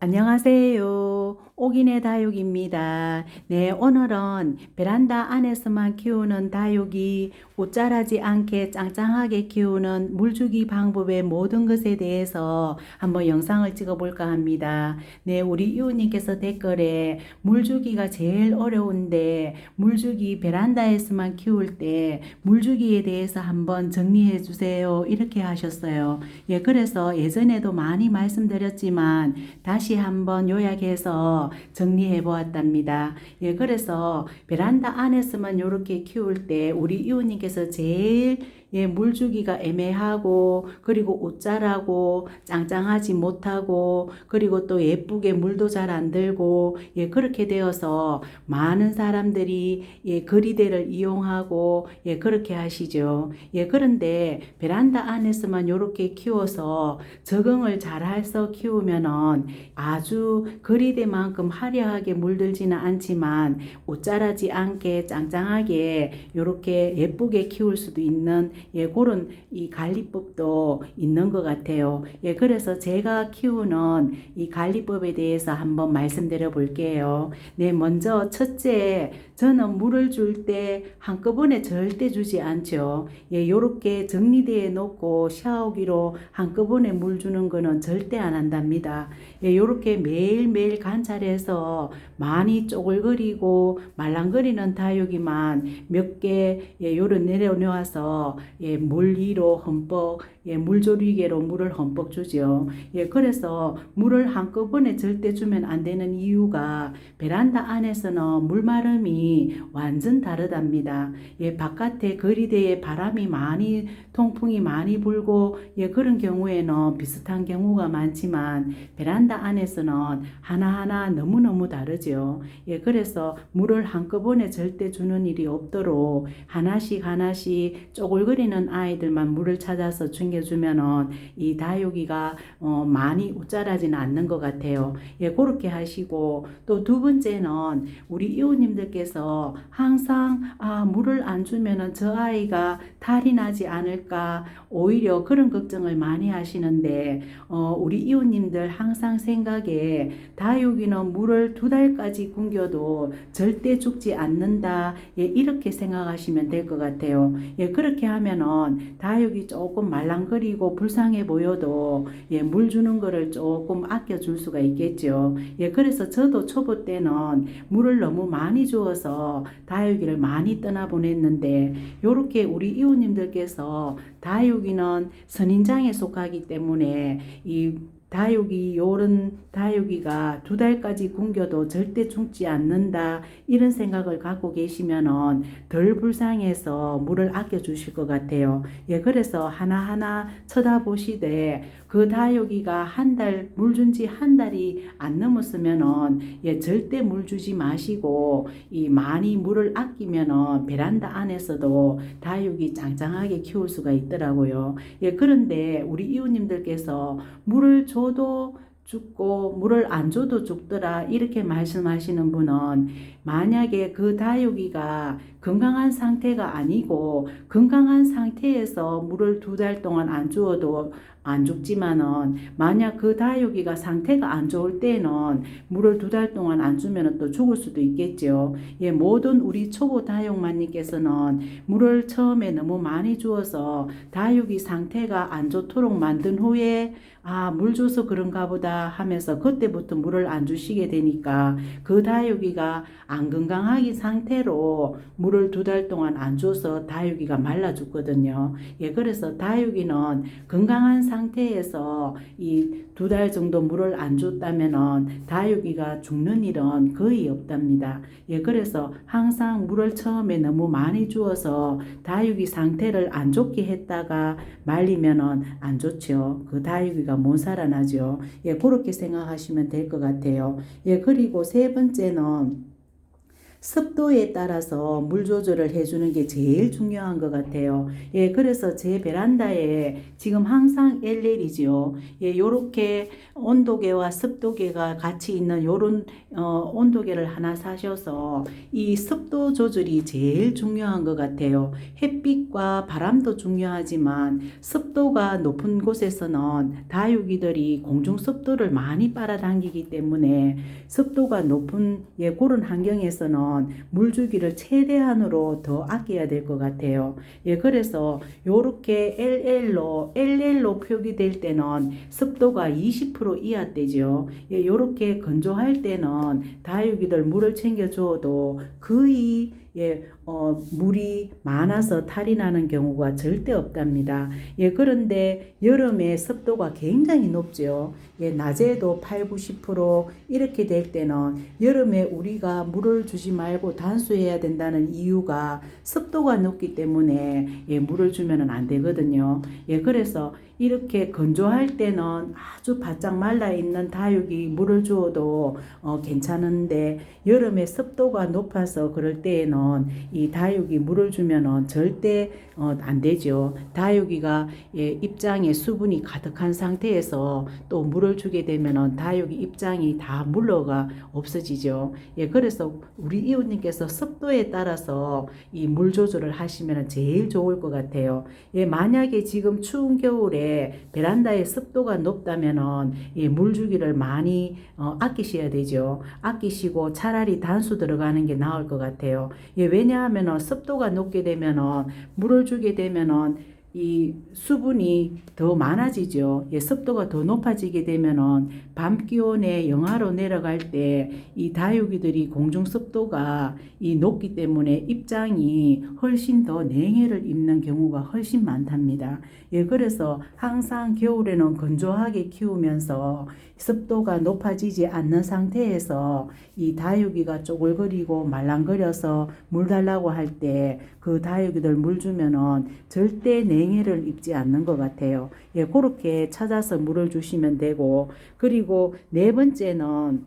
안녕하세요. 옥인의 다육입니다. 네, 오늘은 베란다 안에서만 키우는 다육이 옷자라지 않게 짱짱하게 키우는 물주기 방법의 모든 것에 대해서 한번 영상을 찍어 볼까 합니다. 네, 우리 이웃님께서 댓글에 물주기가 제일 어려운데 물주기 베란다에서만 키울 때 물주기에 대해서 한번 정리해 주세요. 이렇게 하셨어요. 예, 그래서 예전에도 많이 말씀드렸지만 다시 한번 요약해서 정리해 보았답니다. 예, 그래서 베란다 안에서만 이렇게 키울 때 우리 이웃님께서 제일 예, 물 주기가 애매하고 그리고 옷자라고 짱짱하지 못하고 그리고 또 예쁘게 물도 잘 안 들고 예, 그렇게 되어서 많은 사람들이 예, 거리대를 이용하고 예, 그렇게 하시죠. 예, 그런데 베란다 안에서만 이렇게 키워서 적응을 잘 해서 키우면은 아주 거리대만큼 화려하게 물들지는 않지만 옷자라지 않게 짱짱하게 이렇게 예쁘게 키울 수도 있는 예, 그런 이 관리법도 있는 것 같아요. 예, 그래서 제가 키우는 이 관리법에 대해서 한번 말씀드려 볼게요. 네, 먼저 첫째, 저는 물을 줄 때 한꺼번에 절대 주지 않죠. 예, 요렇게 정리대에 놓고 샤워기로 한꺼번에 물 주는 거는 절대 안 한답니다. 예, 요렇게 매일매일 관찰해서 많이 쪼글거리고 말랑거리는 다육이만 몇 개, 예, 요런 내려놓아서 예, 물 위로 흠뻑 예, 물조리개로 물을 흠뻑 주죠. 예, 그래서 물을 한꺼번에 절대 주면 안 되는 이유가 베란다 안에서는 물마름이 완전 다르답니다. 예, 바깥에 거리대에 바람이 많이 통풍이 많이 불고 예, 그런 경우에는 비슷한 경우가 많지만 베란다 안에서는 하나하나 너무너무 다르죠. 예, 그래서 물을 한꺼번에 절대 주는 일이 없도록 하나씩 하나씩 쪼글거리는 아이들만 물을 찾아서 챙겨주면은 이 다육이가 어, 많이 웃자라지는 않는 것 같아요. 예, 그렇게 하시고 또 두 번째는 우리 이웃님들께서 항상 아, 물을 안 주면은 저 아이가 탈이 나지 않을까 오히려 그런 걱정을 많이 하시는데 어, 우리 이웃님들 항상 생각에 다육이는 물을 두 달까지 굶겨도 절대 죽지 않는다 예, 이렇게 생각하시면 될 것 같아요. 예, 그렇게 하면은 다육이 조금 말랑거리고 불쌍해 보여도 예, 물 주는 거를 조금 아껴 줄 수가 있겠죠. 예, 그래서 저도 초보 때는 물을 너무 많이 주어서 다육이를 많이 떠나 보냈는데 요렇게 우리 이웃님들께서 다육이는 선인장에 속하기 때문에 이 다육이 요런 다육이가 두 달까지 굶겨도 절대 죽지 않는다 이런 생각을 갖고 계시면은 덜 불쌍해서 물을 아껴 주실 것 같아요. 예, 그래서 하나하나 쳐다보시되 그 다육이가 한 달 물 준 지 한 달이 안 넘었으면은 예, 절대 물 주지 마시고 이 많이 물을 아끼면은 베란다 안에서도 다육이 짱짱하게 키울 수가 있더라고요. 예, 그런데 우리 이웃님들께서 물을 줘도 죽고 물을 안 줘도 죽더라 이렇게 말씀하시는 분은 만약에 그 다육이가 건강한 상태가 아니고 건강한 상태에서 물을 두 달 동안 안 주어도 안 죽지만은 만약 그 다육이가 상태가 안 좋을 때는 물을 두 달 동안 안 주면 또 죽을 수도 있겠죠. 예, 모든 우리 초보 다육만님께서는 물을 처음에 너무 많이 주어서 다육이 상태가 안 좋도록 만든 후에 아, 물 줘서 그런가 보다 하면서 그때부터 물을 안 주시게 되니까 그 다육이가 안 건강하기 상태로 물을 두 달 동안 안 줘서 다육이가 말라 죽거든요. 예, 그래서 다육이는 건강한 상태에서 이 두 달 정도 물을 안 줬다면은 다육이가 죽는 일은 거의 없답니다. 예, 그래서 항상 물을 처음에 너무 많이 주어서 다육이 상태를 안 좋게 했다가 말리면은 안 좋죠. 그 다육이가 못 살아나죠. 예, 그렇게 생각하시면 될 것 같아요. 예, 그리고 세 번째는 습도에 따라서 물 조절을 해주는 게 제일 중요한 것 같아요. 예, 그래서 제 베란다에 지금 항상 LL이지요. 예, 요렇게 온도계와 습도계가 같이 있는 요런 어, 온도계를 하나 사셔서 이 습도 조절이 제일 중요한 것 같아요. 햇빛과 바람도 중요하지만 습도가 높은 곳에서는 다육이들이 공중 습도를 많이 빨아당기기 때문에 습도가 높은 예, 그런 환경에서는 물 주기를 최대한으로 더 아껴야 될 것 같아요. 예, 그래서 요렇게 LL로 LL로 표기될 때는 습도가 20% 이하 되죠. 예, 요렇게 건조할 때는 다육이들 물을 챙겨 주어도 거의 예, 어, 물이 많아서 탈이 나는 경우가 절대 없답니다. 예, 그런데 여름에 습도가 굉장히 높죠. 예, 낮에도 8, 90% 이렇게 될 때는 여름에 우리가 물을 주지 말고 단수해야 된다는 이유가 습도가 높기 때문에 예, 물을 주면은 안 되거든요. 예, 그래서 이렇게 건조할 때는 아주 바짝 말라 있는 다육이 물을 주어도 어, 괜찮은데 여름에 습도가 높아서 그럴 때에는 이 다육이 물을 주면은 절대 어, 안 되죠. 다육이가 예, 입장에 수분이 가득한 상태에서 또 물을 주게 되면은 다육이 입장이 다 물러가 없어지죠. 예, 그래서 우리 이웃님께서 습도에 따라서 이 물 조절을 하시면 제일 좋을 것 같아요. 예, 만약에 지금 추운 겨울에 베란다에 습도가 높다면은 이 물 주기를 많이 어, 아끼셔야 되죠. 아끼시고 차라리 단수 들어가는 게 나을 것 같아요. 예, 왜냐하면은 습도가 높게 되면은 물을 주게 되면은 이 수분이 더 많아지죠. 예, 습도가 더 높아지게 되면은 밤 기온에 영하로 내려갈 때 이 다육이들이 공중 습도가 이 높기 때문에 입장이 훨씬 더 냉해를 입는 경우가 훨씬 많답니다. 예, 그래서 항상 겨울에는 건조하게 키우면서 습도가 높아지지 않는 상태에서 이 다육이가 쪼글거리고 말랑거려서 물 달라고 할 때 그 다육이들 물 주면은 절대 냉해를 입지 않는 것 같아요. 예, 그렇게 찾아서 물을 주시면 되고 그리고 네 번째는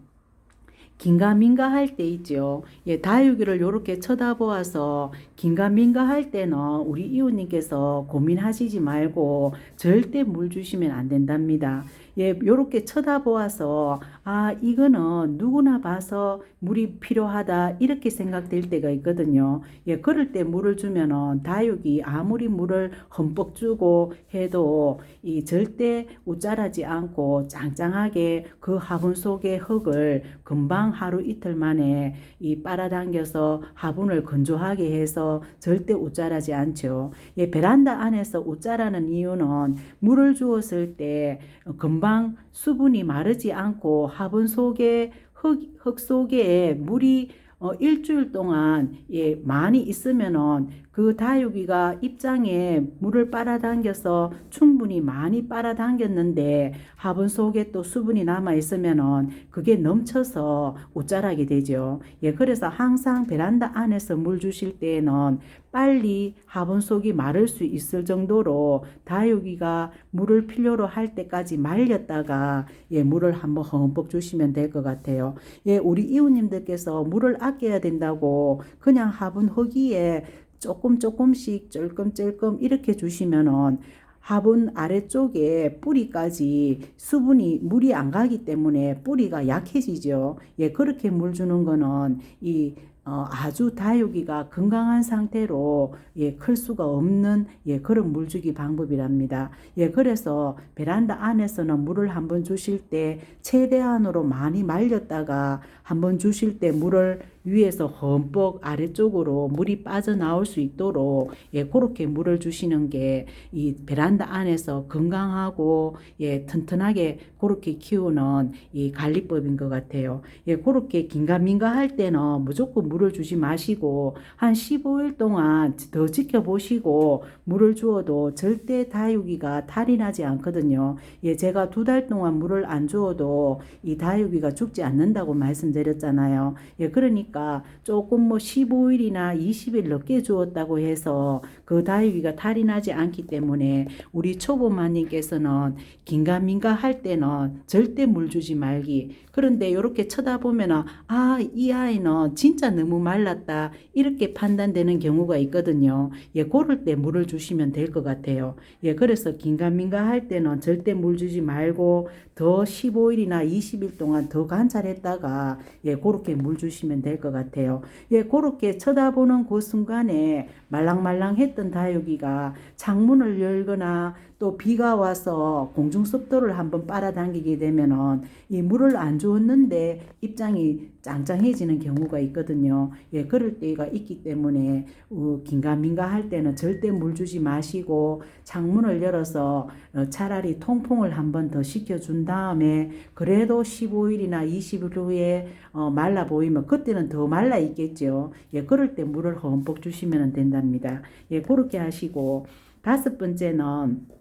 긴가민가 할 때 있죠. 예, 다육이를 이렇게 쳐다보아서 긴가민가 할 때는 우리 이웃님께서 고민하시지 말고 절대 물 주시면 안 된답니다. 예, 요렇게 쳐다보아서 아, 이거는 누구나 봐서 물이 필요하다 이렇게 생각될 때가 있거든요. 예, 그럴 때 물을 주면은 다육이 아무리 물을 흠뻑 주고 해도 이 절대 우짜라지 않고 짱짱하게 그 화분 속의 흙을 금방 하루 이틀 만에 이 빨아당겨서 화분을 건조하게 해서 절대 우짜라지 않죠. 예, 베란다 안에서 우짜라는 이유는 물을 주었을 때 금방 수분이 마르지 않고 화분 속에 흙, 흙 속에 물이 어, 일주일 동안 예, 많이 있으면은 그 다육이가 입장에 물을 빨아당겨서 충분히 많이 빨아당겼는데 화분 속에 또 수분이 남아 있으면은 그게 넘쳐서 옷자라게 되죠. 예, 그래서 항상 베란다 안에서 물 주실 때에는 빨리 화분 속이 마를 수 있을 정도로 다육이가 물을 필요로 할 때까지 말렸다가 예, 물을 한번 흠뻑 주시면 될 것 같아요. 예, 우리 이웃님들께서 물을 아껴야 된다고 그냥 화분 허기에 조금 조금씩 찔끔찔끔 이렇게 주시면은 화분 아래쪽에 뿌리까지 수분이 물이 안 가기 때문에 뿌리가 약해지죠. 예, 그렇게 물 주는 거는 이 어, 아주 다육이가 건강한 상태로 예, 클 수가 없는 예, 그런 물주기 방법이랍니다. 예, 그래서 베란다 안에서는 물을 한번 주실 때 최대한으로 많이 말렸다가 한번 주실 때 물을 위에서 흠뻑 아래쪽으로 물이 빠져나올 수 있도록 예, 그렇게 물을 주시는 게 이 베란다 안에서 건강하고 예, 튼튼하게 그렇게 키우는 이 관리법인 것 같아요. 예, 그렇게 긴가민가 할 때는 무조건 물을 주지 마시고 한 15일 동안 더 지켜보시고 물을 주어도 절대 다육이가 탈이 나지 않거든요. 예, 제가 두 달 동안 물을 안 주어도 이 다육이가 죽지 않는다고 말씀드렸잖아요. 예, 그러니까 보니까 조금 뭐 15일이나 20일 늦게 주었다고 해서 그 다육이가 탈이 나지 않기 때문에 우리 초보마님께서는 긴가민가 할 때는 절대 물 주지 말기. 그런데 이렇게 쳐다보면은 아, 이 아이는 진짜 너무 말랐다. 이렇게 판단되는 경우가 있거든요. 예, 고를 때 물을 주시면 될 것 같아요. 예, 그래서 긴가민가 할 때는 절대 물 주지 말고 더 15일이나 20일 동안 더 관찰했다가 예, 그렇게 물 주시면 될 것 같아요. 예, 그렇게 쳐다보는 그 순간에 말랑말랑했던 다육이가 창문을 열거나 또 비가 와서 공중 습도를 한번 빨아당기게 되면은 이 물을 안 주었는데 입장이 짱짱해지는 경우가 있거든요. 예, 그럴 때가 있기 때문에 어, 긴가민가 할 때는 절대 물 주지 마시고 창문을 열어서 어, 차라리 통풍을 한번 더 시켜준 다음에 그래도 15일이나 20일 후에 어, 말라 보이면 그때는 더 말라 있겠죠. 예, 그럴 때 물을 흠뻑 주시면 된답니다. 예, 그렇게 하시고 다섯 번째는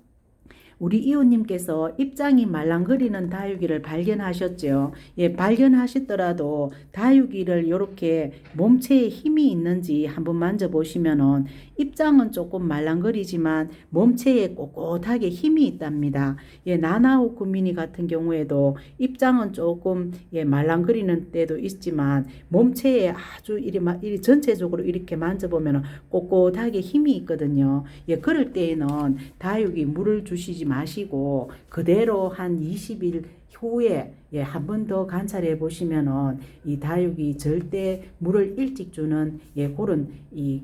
우리 이웃님께서 입장이 말랑거리는 다육이를 발견하셨죠. 예, 발견하셨더라도 다육이를 이렇게 몸체에 힘이 있는지 한번 만져보시면은 입장은 조금 말랑거리지만 몸체에 꼿꼿하게 힘이 있답니다. 예, 나나우쿠 미니 같은 경우에도 입장은 조금 예, 말랑거리는 때도 있지만 몸체에 아주 이리 전체적으로 이렇게 만져보면 꼿꼿하게 힘이 있거든요. 예, 그럴 때에는 다육이 물을 주시지 마시고 그대로 한 20일 후에 예, 한 번 더 관찰해 보시면은 이 다육이 절대 물을 일찍 주는 예, 그런 이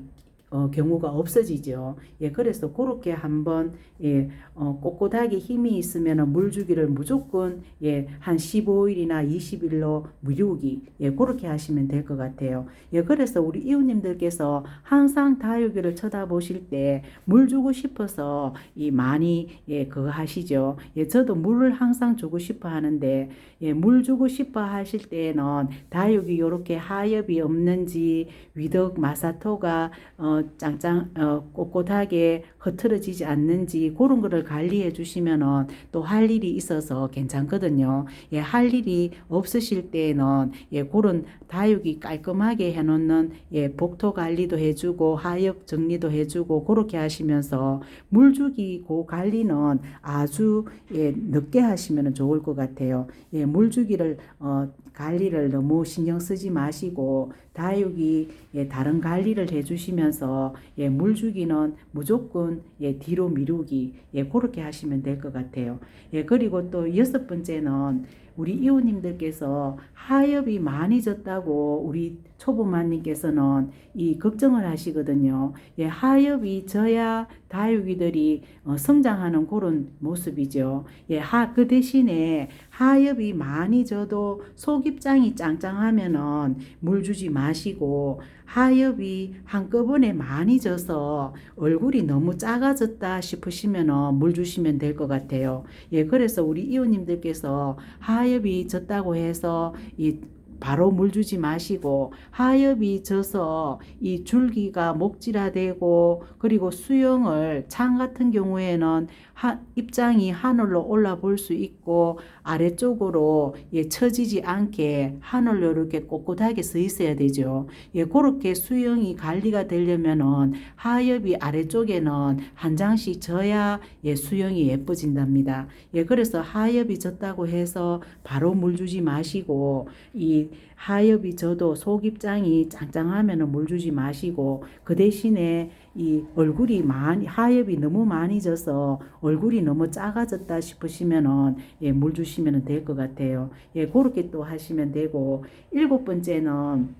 어, 경우가 없어지죠. 예, 그래서 그렇게 한번 예, 어, 꼿꼿하게 힘이 있으면 물 주기를 무조건 예, 한 15일이나 20일로 무유기 예, 그렇게 하시면 될 것 같아요. 예, 그래서 우리 이웃님들께서 항상 다육이를 쳐다보실 때 물 주고 싶어서 이 많이 예, 그거 하시죠. 예, 저도 물을 항상 주고 싶어 하는데 예, 물 주고 싶어 하실 때에는 다육이 이렇게 하엽이 없는지 위덕 마사토가 어, 짱짱 어, 꼿꼿하게 흐트러지지 않는지 그런 거를 관리해 주시면은 또 할 일이 있어서 괜찮거든요. 예, 할 일이 없으실 때에는 예, 그런 다육이 깔끔하게 해 놓는 예, 복토 관리도 해 주고 하엽 정리도 해 주고 그렇게 하시면서 물 주기 그 관리는 아주 예, 늦게 하시면 좋을 것 같아요. 예, 물 주기를 어, 관리를 너무 신경 쓰지 마시고 다육이 예, 다른 관리를 해주시면서 예, 물 주기는 무조건 예, 뒤로 미루기 예, 그렇게 하시면 될 것 같아요. 예, 그리고 또 여섯 번째는 우리 이웃님들께서 하엽이 많이 졌다고 우리 초보마님께서는 이 걱정을 하시거든요. 예, 하엽이 져야 다육이들이 어, 성장하는 그런 모습이죠. 예, 하, 그 대신에 하엽이 많이 져도 속입장이 짱짱하면은 물 주지 마시고 하엽이 한꺼번에 많이 져서 얼굴이 너무 작아졌다 싶으시면은 물 주시면 될 것 같아요. 예, 그래서 우리 이웃님들께서 하엽이 졌다고 해서 이 바로 물 주지 마시고 하엽이 져서 이 줄기가 목질화되고 그리고 수영을 창 같은 경우에는 하, 입장이 하늘로 올라 볼 수 있고 아래쪽으로 예, 처지지 않게 하늘로 이렇게 꼿꼿하게 서 있어야 되죠. 예, 그렇게 수영이 관리가 되려면은 하엽이 아래쪽에는 한 장씩 져야 예, 수영이 예뻐진답니다. 예, 그래서 하엽이 졌다고 해서 바로 물 주지 마시고 이 하엽이 져도 속입장이 짱짱하면은 물 주지 마시고 그 대신에 이 얼굴이 많이 하엽이 너무 많이 져서 얼굴이 너무 작아졌다 싶으시면은 예, 물 주시면 될 것 같아요. 예, 그렇게 또 하시면 되고 일곱 번째는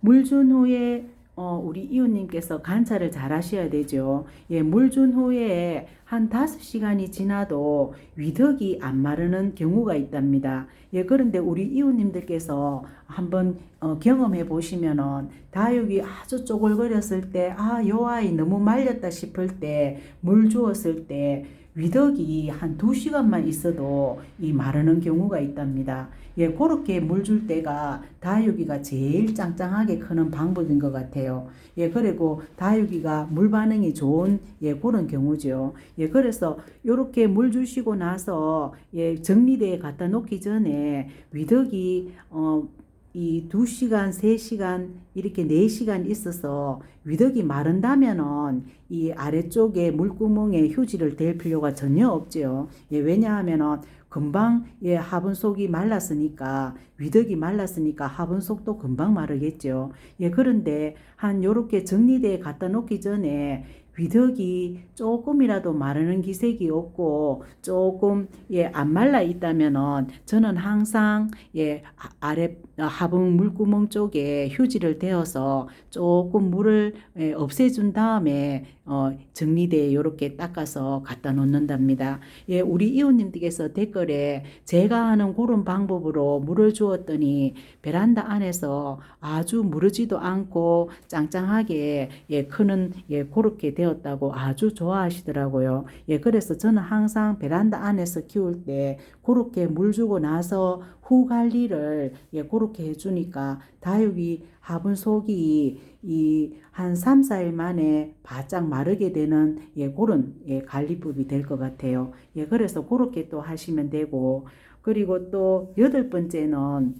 물 준 후에 어, 우리 이웃님께서 관찰을 잘 하셔야 되죠. 예, 물 준 후에 한 다섯 시간이 지나도 위덕이 안 마르는 경우가 있답니다. 예, 그런데 우리 이웃님들께서 한번 어, 경험해 보시면은 다육이 아주 쪼글거렸을 때, 아, 요 아이 너무 말렸다 싶을 때, 물 주었을 때, 위덕이 한두 시간만 있어도 이 마르는 경우가 있답니다. 예, 그렇게 물 줄 때가 다육이가 제일 짱짱하게 크는 방법인 것 같아요. 예, 그리고 다육이가 물 반응이 좋은 예, 그런 경우죠. 예, 그래서 요렇게 물 주시고 나서 예, 정리대에 갖다 놓기 전에 위덕이 어이 두시간세시간 이렇게 네시간 있어서 위덕이 마른다면은 이 아래쪽에 물구멍에 휴지를 댈 필요가 전혀 없지요. 예, 왜냐하면은 금방 예, 화분 속이 말랐으니까 위덕이 말랐으니까 화분 속도 금방 마르겠죠. 예, 그런데 한 요렇게 정리대에 갖다 놓기 전에 위덕이 조금이라도 마르는 기색이 없고 조금 예, 안 말라 있다면은 저는 항상 예, 아- 아래 화분 물구멍 쪽에 휴지를 대어서 조금 물을 예, 없애준 다음에 어, 정리대에 이렇게 닦아서 갖다 놓는답니다. 예, 우리 이웃님들께서 댓글에 제가 하는 그런 방법으로 물을 주었더니 베란다 안에서 아주 무르지도 않고 짱짱하게 예, 크는 예, 그렇게 되 었다고 아주 좋아하시더라고요. 예, 그래서 저는 항상 베란다 안에서 키울 때 그렇게 물 주고 나서 후 관리를 예, 그렇게 해주니까 다육이 화분 속이 이 한 3, 4일 만에 바짝 마르게 되는 예, 그런 예, 관리법이 될 것 같아요. 예, 그래서 그렇게 또 하시면 되고 그리고 또 여덟 번째는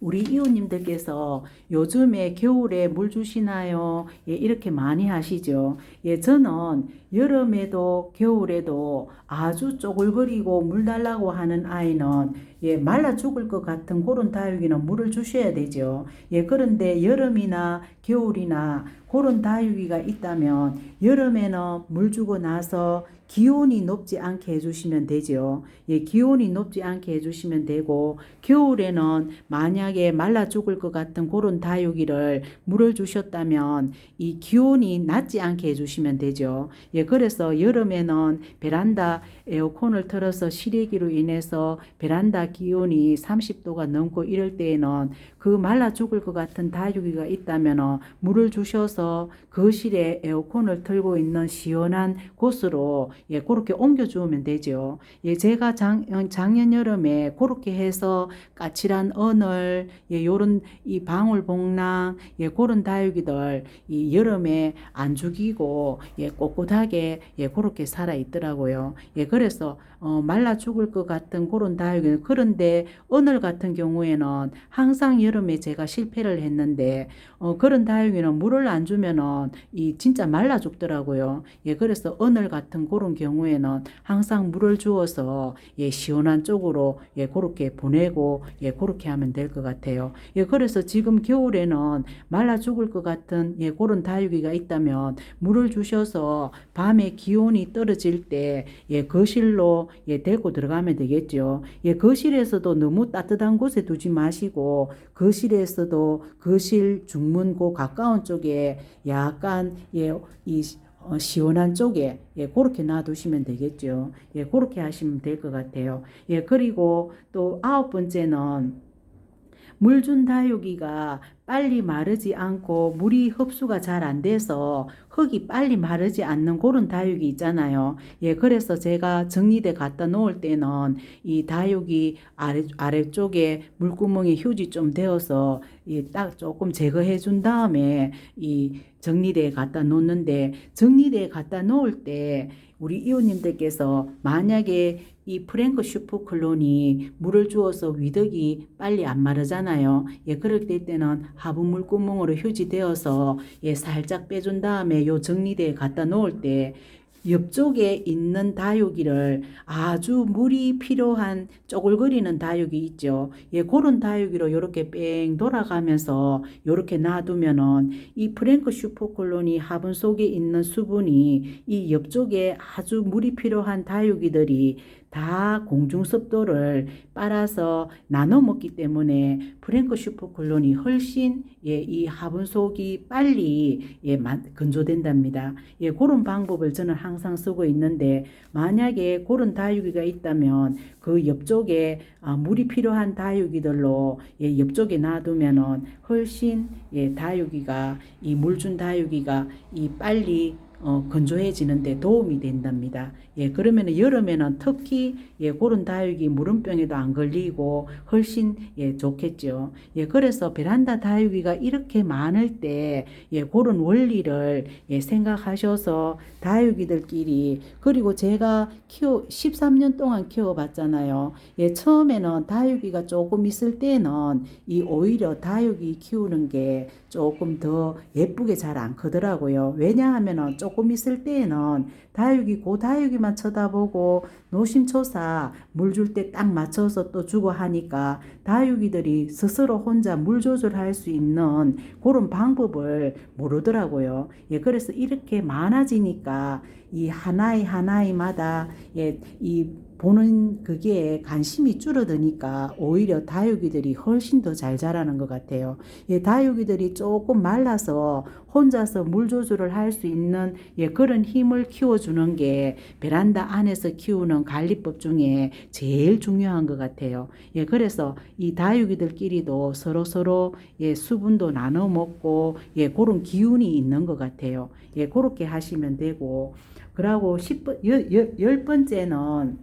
우리 이웃님들께서 요즘에 겨울에 물 주시나요? 예, 이렇게 많이 하시죠. 예, 저는 여름에도 겨울에도 아주 쪼글거리고 물 달라고 하는 아이는 예, 말라 죽을 것 같은 그런 다육이는 물을 주셔야 되죠. 예, 그런데 여름이나 겨울이나 그런 다육이가 있다면 여름에는 물 주고 나서 기온이 높지 않게 해주시면 되죠. 예, 기온이 높지 않게 해주시면 되고 겨울에는 만약에 말라 죽을 것 같은 그런 다육이를 물을 주셨다면 이 기온이 낮지 않게 해주시면 되죠. 예, 그래서 여름에는 베란다 에어컨을 틀어서 실외기로 인해서 베란다 기온이 30도가 넘고 이럴 때에는 그 말라 죽을 것 같은 다육이가 있다면 물을 주셔서 거실에 에어컨을 틀고 있는 시원한 곳으로 예, 그렇게 옮겨 주면 되죠. 예, 제가 작, 작년 여름에 그렇게 해서 까칠한 언을 예, 요런 이 방울복랑 예, 그런 다육이들 이 여름에 안 죽이고 예, 꼿꼿하게 예, 그렇게 살아 있더라고요. 예, 그래서 어, 말라 죽을 것 같은 그런 다육이 그런데 언을 같은 경우에는 항상 여름에 제가 실패를 했는데 어, 그런 다육이는 물을 안 주면은 이 진짜 말라 죽더라고요. 예, 그래서 언을 같은 그런 경우에는 항상 물을 주어서 예, 시원한 쪽으로 예, 그렇게 보내고 예, 그렇게 하면 될 것 같아요. 예, 그래서 지금 겨울에는 말라 죽을 것 같은 예, 그런 다육이가 있다면 물을 주셔서 밤에 기온이 떨어질 때 예, 거실로 예, 데리고 들어가면 되겠죠. 예, 거실에서도 너무 따뜻한 곳에 두지 마시고 거실에서도 거실 중문 고 가까운 쪽에 약간 예, 이 어, 시원한 쪽에 예, 그렇게 놔두시면 되겠죠. 예, 그렇게 하시면 될 것 같아요. 예, 그리고 또 아홉 번째는 물 준 다육이가 빨리 마르지 않고 물이 흡수가 잘 안 돼서 흙이 빨리 마르지 않는 그런 다육이 있잖아요. 예, 그래서 제가 정리대 갖다 놓을 때는 이 다육이 아래, 아래쪽에 물구멍에 휴지 좀 대어서 이 딱 조금 제거해 준 다음에 이 정리대에 갖다 놓는데 정리대에 갖다 놓을 때 우리 이웃님들께서 만약에 이 프랭크 슈퍼클론이 물을 주어서 위덕이 빨리 안 마르잖아요. 예, 그럴 때 때는 화분 물구멍으로 휴지 대어서 예, 살짝 빼준 다음에 요 정리대에 갖다 놓을 때 옆쪽에 있는 다육이를 아주 물이 필요한 쪼글거리는 다육이 있죠. 예, 그런 다육이로 이렇게 뺑 돌아가면서 이렇게 놔두면은 이 프랭크 슈퍼콜론이 화분 속에 있는 수분이 이 옆쪽에 아주 물이 필요한 다육이들이 다 공중습도를 빨아서 나눠 먹기 때문에 프랭크 슈퍼콜론이 훨씬 예, 이 화분 속이 빨리 예, 만- 건조된답니다. 예, 그런 방법을 저는 항상 쓰고 있는데 만약에 그런 다육이가 있다면 그 옆쪽에 아, 물이 필요한 다육이들로 예, 옆쪽에 놔두면은 훨씬 예, 다육이가 이 물 준 다육이가 이 빨리 어, 건조해지는데 도움이 된답니다. 예, 그러면 여름에는 특히 예, 그런 다육이 무름병에도 안 걸리고 훨씬 예, 좋겠죠. 예, 그래서 베란다 다육이가 이렇게 많을 때 예, 그런 원리를 예, 생각하셔서 다육이들끼리 그리고 제가 키워 13년 동안 키워 봤잖아요. 예, 처음에는 다육이가 조금 있을 때는 이 오히려 다육이 키우는 게 조금 더 예쁘게 잘 안 크더라고요. 왜냐하면은 조금 있을 때에는 다육이 고 다육이만 쳐다보고 노심초사 물 줄 때 딱 맞춰서 또 주고 하니까 다육이들이 스스로 혼자 물 조절할 수 있는 그런 방법을 모르더라고요. 예, 그래서 이렇게 많아지니까 이 하나이 하나이마다 예, 이 보는 그게 관심이 줄어드니까 오히려 다육이들이 훨씬 더 잘 자라는 것 같아요. 예, 다육이들이 조금 말라서 혼자서 물 조절을 할 수 있는 예, 그런 힘을 키워주는 게 베란다 안에서 키우는 관리법 중에 제일 중요한 것 같아요. 예, 그래서 이 다육이들끼리도 서로 서로 예, 수분도 나눠 먹고 예, 그런 기운이 있는 것 같아요. 예, 그렇게 하시면 되고 그러고 10번, 열, 열, 열 번째는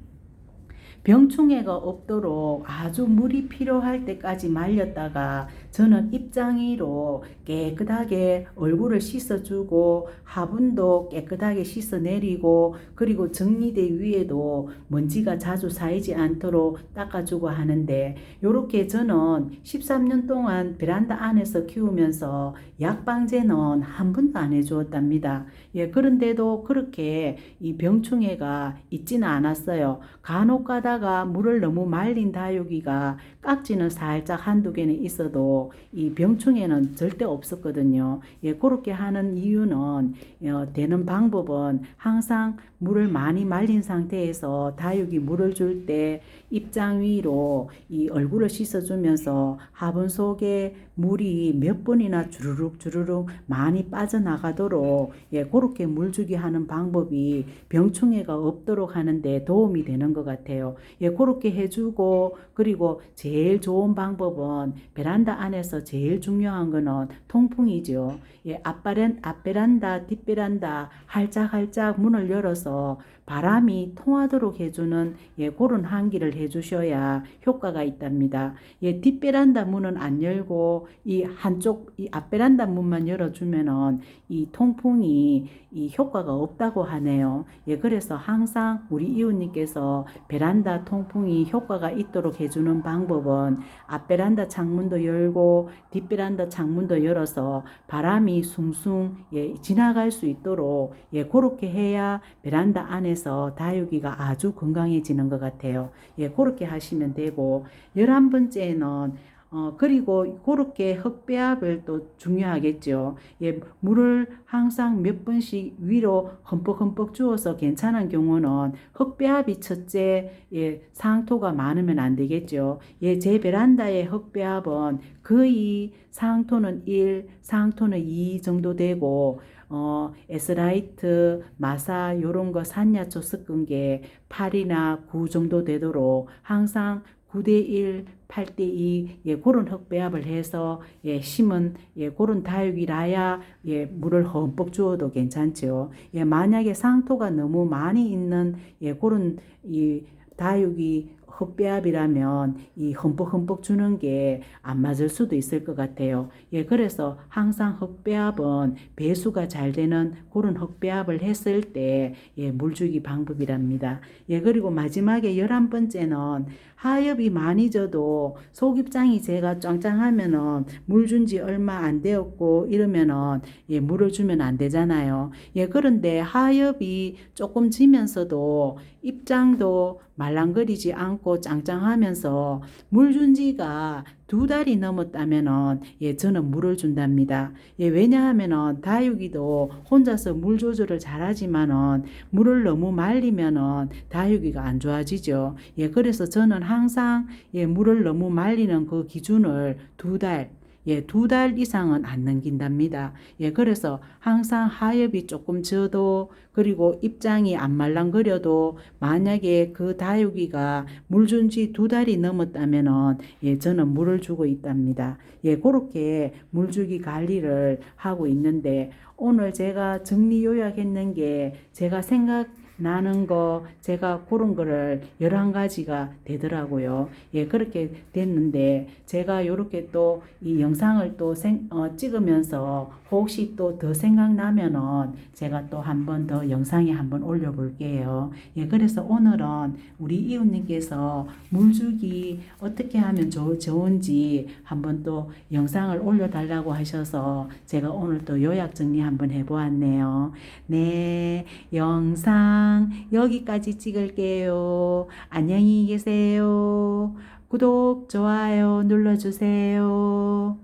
병충해가 없도록 아주 물이 필요할 때까지 말렸다가 저는 입장이로 깨끗하게 얼굴을 씻어주고 화분도 깨끗하게 씻어내리고 그리고 정리대 위에도 먼지가 자주 쌓이지 않도록 닦아주고 하는데 요렇게 저는 13년 동안 베란다 안에서 키우면서 약방제는 한 번도 안 해주었답니다. 예, 그런데도 그렇게 이 병충해가 있지는 않았어요. 간혹 가다가 물을 너무 말린 다육이가 깍지는 살짝 한두 개는 있어도 이 병충해는 절대 없었거든요. 예, 그렇게 하는 이유는 어, 되는 방법은 항상 물을 많이 말린 상태에서 다육이 물을 줄 때 입장 위로 이 얼굴을 씻어주면서 화분 속에 물이 몇 번이나 주르륵 주르륵 많이 빠져나가도록 예, 그렇게 물 주기 하는 방법이 병충해가 없도록 하는데 도움이 되는 것 같아요. 예, 그렇게 해주고 그리고 제일 좋은 방법은 베란다 안에 서 제일 중요한 거는 통풍이죠. 예, 앞베란, 앞베란다, 뒷베란다 할짝할짝 문을 열어서 바람이 통하도록 해주는 예, 그런 환기를 해주셔야 효과가 있답니다. 예, 뒷베란다 문은 안 열고 이 한쪽 이 앞베란다 문만 열어주면은 이 통풍이 이 효과가 없다고 하네요. 예, 그래서 항상 우리 이웃님께서 베란다 통풍이 효과가 있도록 해주는 방법은 앞베란다 창문도 열고 뒷베란다 창문도 열어서 바람이 숭숭 예, 지나갈 수 있도록 예, 그렇게 해야 베란다 안에 서 다육이가 아주 건강해지는 것 같아요. 예, 그렇게 하시면 되고 열한 번째는 어, 그리고 그렇게 흙배합을 또 중요하겠죠. 예, 물을 항상 몇 번씩 위로 흠뻑흠뻑 주어서 괜찮은 경우는 흙배합이 첫째, 예, 상토가 많으면 안 되겠죠. 예, 제 베란다의 흙배합은 거의 상토는 1, 상토는 2 정도 되고, 어, 에스라이트, 마사, 요런 거 산야초 섞은 게 8이나 9 정도 되도록 항상 9대1, 8대2, 예, 그런 흙배합을 해서, 예, 심은, 예, 그런 다육이라야, 예, 물을 흠뻑 주어도 괜찮죠. 예, 만약에 상토가 너무 많이 있는, 예, 그런, 이, 다육이 흙배합이라면 이 흠뻑흠뻑 주는 게 안 맞을 수도 있을 것 같아요. 예, 그래서 항상 흙배합은 배수가 잘 되는 그런 흙배합을 했을 때, 예, 물주기 방법이랍니다. 예, 그리고 마지막에 열한 번째는 하엽이 많이 져도 속입장이 제가 짱짱하면은 물 준 지 얼마 안 되었고 이러면은 예, 물을 주면 안 되잖아요. 예, 그런데 하엽이 조금 지면서도 입장도 말랑거리지 않고 짱짱하면서 물 준 지가 두 달이 넘었다면은 예, 저는 물을 준답니다. 예, 왜냐하면은 다육이도 혼자서 물 조절을 잘하지만은 물을 너무 말리면은 다육이가 안 좋아지죠. 예, 그래서 저는 항상 예, 물을 너무 말리는 그 기준을 두 달, 예, 두 달 이상은 안 넘긴답니다. 예, 그래서 항상 하엽이 조금 져도 그리고 입장이 안 말랑거려도 만약에 그 다육이가 물 준 지 두 달이 넘었다면은 예, 저는 물을 주고 있답니다. 예, 그렇게 물주기 관리를 하고 있는데 오늘 제가 정리 요약했는 게 제가 생각 나는 거 제가 그런 거를 11가지가 되더라고요. 예, 그렇게 됐는데 제가 요렇게 또 이 영상을 또 생, 어, 찍으면서 혹시 또 더 생각나면은 제가 또 한 번 더 영상에 한번 올려볼게요. 예, 그래서 오늘은 우리 이웃님께서 물주기 어떻게 하면 좋, 좋은지 한번 또 영상을 올려달라고 하셔서 제가 오늘 또 요약 정리 한번 해보았네요. 네, 영상 여기까지 찍을게요. 안녕히 계세요. 구독, 좋아요 눌러주세요.